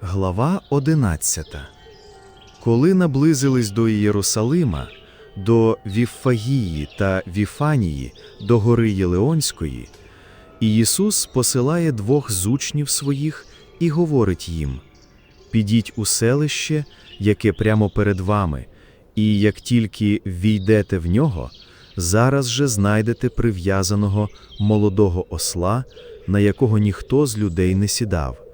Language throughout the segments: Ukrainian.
Глава 11 Коли наблизились до Єрусалима, до Віффагії та Віфанії, до гори Єлеонської, Ісус посилає двох з учнів своїх і говорить їм: Підіть у селище, яке прямо перед вами, і як тільки війдете в нього, зараз же знайдете прив'язаного молодого осла, на якого ніхто з людей не сідав.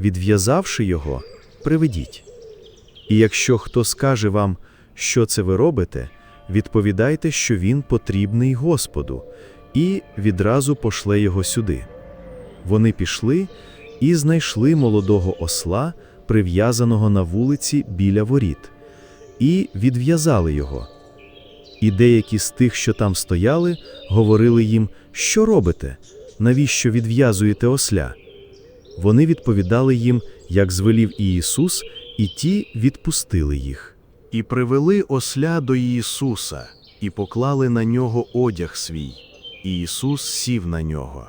Відв'язавши його, приведіть. І якщо хто скаже вам, що це ви робите, відповідайте, що він потрібний Господу, і відразу пошле його сюди. Вони пішли і знайшли молодого осла, прив'язаного на вулиці біля воріт, і відв'язали його. І деякі з тих, що там стояли, говорили їм, що робите, навіщо відв'язуєте осля? Вони відповідали їм, як звелів і Ісус, і ті відпустили їх. І привели осля до Ісуса, і поклали на нього одяг свій, і Ісус сів на нього.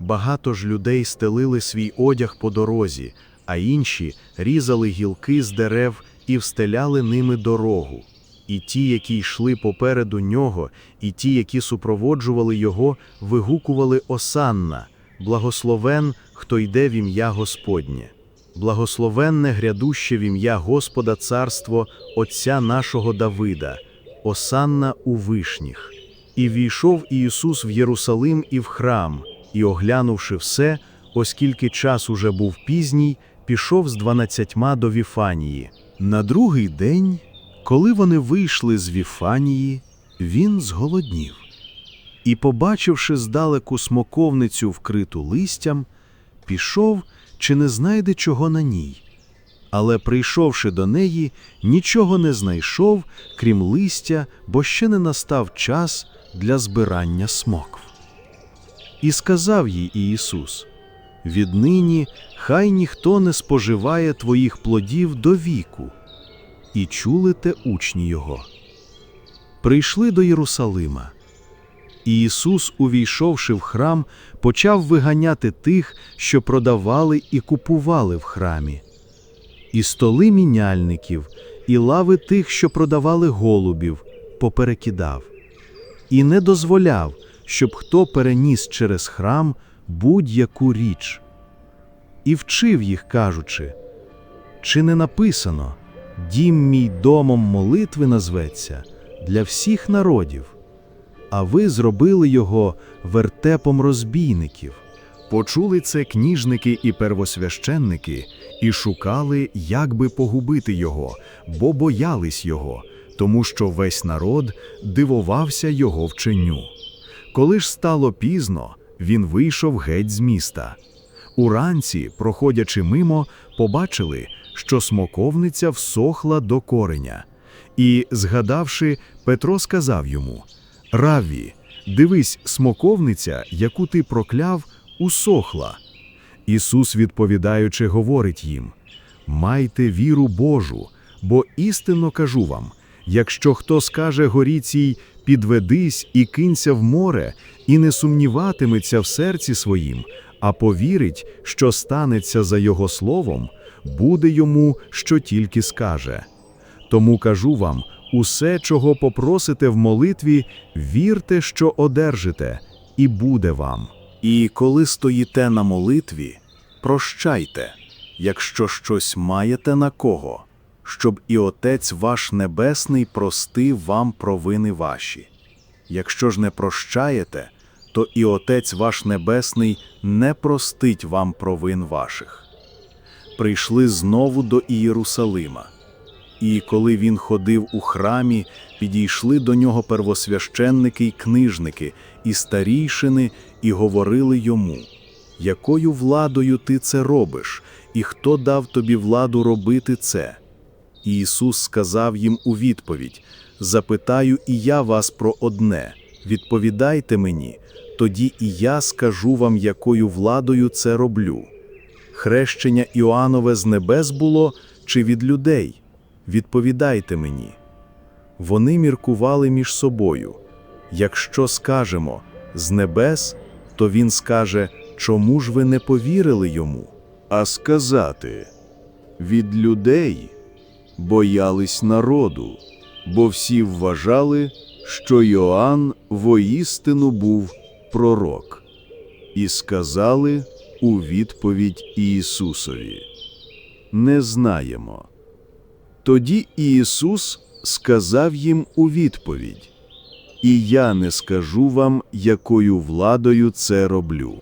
Багато ж людей стелили свій одяг по дорозі, а інші різали гілки з дерев і встеляли ними дорогу. І ті, які йшли попереду нього, і ті, які супроводжували його, вигукували Осанна, благословен, хто йде в ім'я Господнє. Благословенне грядуще в ім'я Господа царство Отця нашого Давида, Осанна у вишніх. І війшов Ісус в Єрусалим і в храм, і, оглянувши все, оскільки час уже був пізній, пішов з дванадцятьма до Віфанії. На другий день, коли вони вийшли з Віфанії, він зголоднів. І, побачивши здалеку смоковницю, вкриту листям, пішов, чи не знайде чого на ній. Але, прийшовши до неї, нічого не знайшов, крім листя, бо ще не настав час для збирання смокв. І сказав їй Ісус: Віднині хай ніхто не споживає твоїх плодів до віку. І чули те учні його. Прийшли до Єрусалима. І Ісус, увійшовши в храм, почав виганяти тих, що продавали і купували в храмі, і столи міняльників, і лави тих, що продавали голубів, поперекидав, і не дозволяв, щоб хто переніс через храм будь-яку річ. І вчив їх, кажучи: чи не написано, дім мій домом молитви назветься для всіх народів а ви зробили його вертепом розбійників. Почули це кніжники і первосвященники і шукали, як би погубити його, бо боялись його, тому що весь народ дивувався його вченню. Коли ж стало пізно, він вийшов геть з міста. Уранці, проходячи мимо, побачили, що смоковниця всохла до кореня. І, згадавши, Петро сказав йому Равві, дивись, смоковниця, яку ти прокляв, усохла. Ісус, відповідаючи, говорить їм: Майте віру Божу, бо істинно кажу вам: якщо хто скаже горі цій, підведись і кинься в море, і не сумніватиметься в серці своїм, а повірить, що станеться за Його словом, буде йому, що тільки скаже. Тому кажу вам, Усе, чого попросите в молитві, вірте, що одержите, і буде вам. І коли стоїте на молитві, прощайте, якщо щось маєте на кого, щоб і Отець ваш Небесний простив вам провини ваші. Якщо ж не прощаєте, то і Отець ваш Небесний не простить вам провин ваших. Прийшли знову до Ієрусалима. І коли він ходив у храмі, підійшли до нього первосвященники й книжники, і старійшини, і говорили йому, якою владою ти це робиш, і хто дав тобі владу робити це? І Ісус сказав їм у відповідь: Запитаю і я вас про одне, відповідайте мені, тоді і я скажу вам, якою владою це роблю. Хрещення Іоаннове з небес було чи від людей? Відповідайте мені. Вони міркували між собою. Якщо скажемо з небес, то він скаже, чому ж ви не повірили йому? А сказати Від людей боялись народу, бо всі вважали, що Йоанн воістину був пророк, і сказали у відповідь Ісусові: Не знаємо. Тоді Ісус сказав їм у відповідь: І я не скажу вам, якою владою це роблю.